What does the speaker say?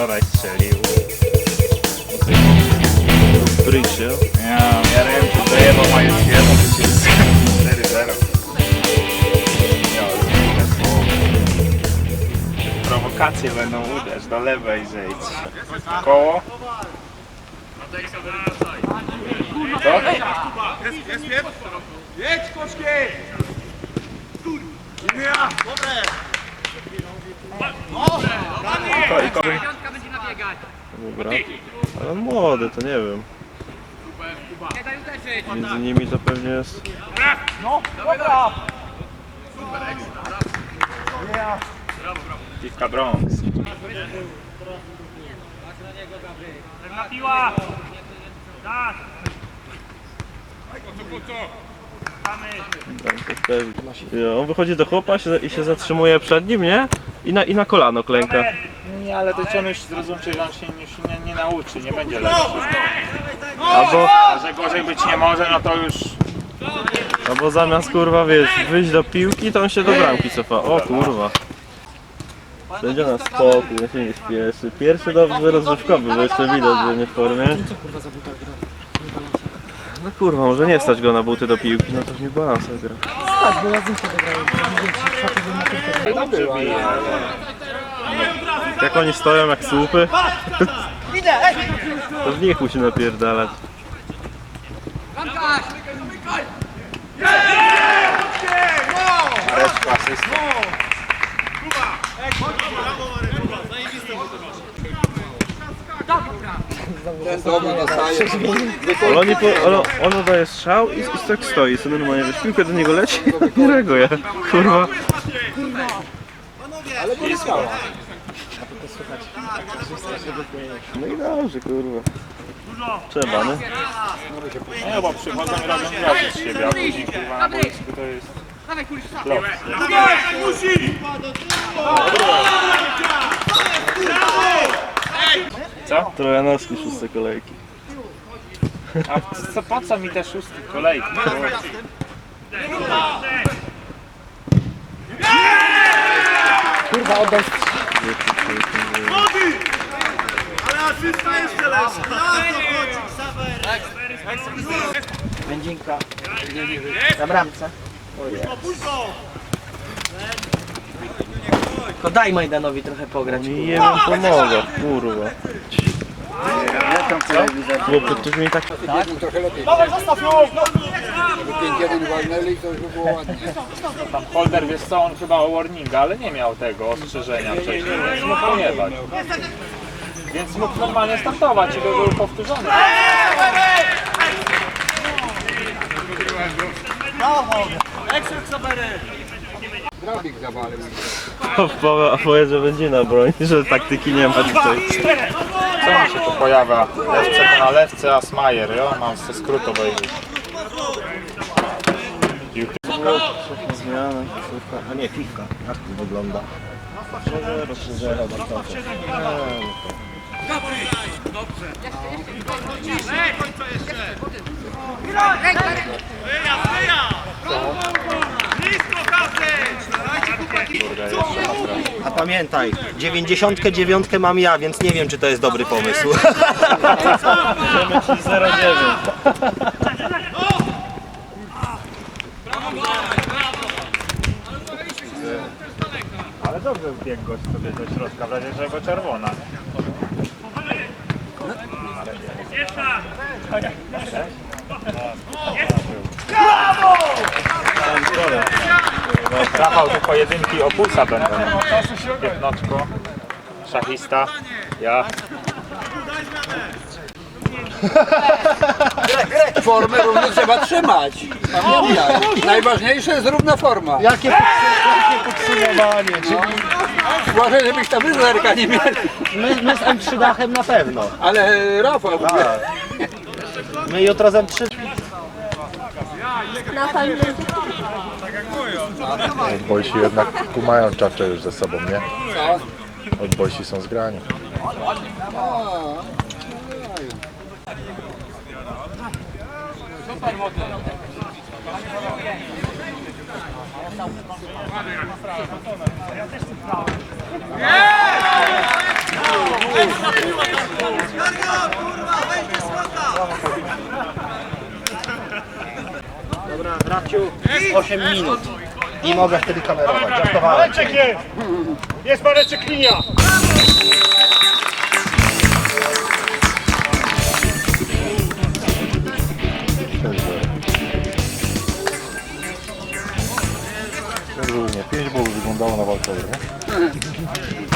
wczoraj strzelił. Bryjcie. Ja, ja rękę dojebał Majewskiego, to się 4-0. Ja, ale słowo. Prowokacje będą uderz, do lewej zejdź. Koło. Co? Jedź koszkiem! Ja, dobre! To i koło. Piątka będzie nabiegać. Dobra. Ale on młody, to nie wiem. Między nimi to pewnie jest... No, dobra! Piwka Bronx. Na piła! Tak! Pewnie. Ja, On wychodzi do chłopa i się zatrzymuje przed nim, nie? I na, i na kolano klęka. Nie, ale to on już zrozumcie, że on się już nie, nie nauczy, nie będzie lepszy. Albo, A że gorzej być nie może, no to już albo zamiast kurwa wiesz, wyjść do piłki, to on się do bramki cofa. O kurwa. Będzie na spokój, ja się nie spieszy. Pierwszy dobrze rozrywkowy, bo jeszcze widać, że nie w formie. No kurwa, może nie stać go na buty do piłki, no to już nie balansa gra. dobrze bije. Jak oni stoją jak słupy, to w nich musi napierdalać. Bramkarz! Reszka, asysta. Ale oni po, ale on daje strzał i, i tak stoi, co normalnie wiesz, piłka do niego leci, nie reaguje. Kurwa. No i dobrze, kurwa. Trzeba, nie? Nie, bo przychodzą robią grać z siebie, a później kurwa na boisku to jest. Co? Trojanowski szóste kolejki. A co, po co mi te szóstki kolejki? Ale asysta jeszcze lepsza! Będzinka na bramce. Tylko daj Majdanowi trochę pograć. Nie wiem, pomogę, kurwa. Chłopie, ktoś mi tak... Dawaj, zostaw ją! Tam Holder, wiesz co, on chyba o warninga, ale nie miał tego ostrzeżenia wcześniej, więc mógł pojebać. Więc mógł normalnie startować i by był powtórzony. A powiedz, że będzie na broń, że taktyki nie ma tutaj. Co mi się tu pojawia? Lewce to na lewce, a Smajer, jo? Mam ze skrót obejrzeć. Piłki. Zmiana, a nie. Jak to wygląda? Może rozszerzenia Blisko kasy! Kurde, jeszcze naprawdę. A pamiętaj, 99 mam ja, więc nie wiem czy to jest dobry pomysł. Możemy ci 0,9. Ale dobrze wbiegł gość sobie do środka, w razie czego czerwona. Rafał, te pojedynki opusa będą. Jednoczko, szachista, ja. Formę równo trzeba trzymać. Pamiętaj. Najważniejsze jest równa forma. Jakie podsumowanie? Uważaj, żebyś tam wyzerka nie mieli. My, my z M3 dachem na pewno. Ale Rafał, mówię, My jutro z M3 Odbojsi jednak kumają czacze już ze sobą, nie? Odbojsi są zgrani. Dobra, Rabciu, 8 minut. I mogę wtedy kamerować. Żartowałem. Mareczek jest! Jest Mareczek linia! 온다고 나갔다 그래?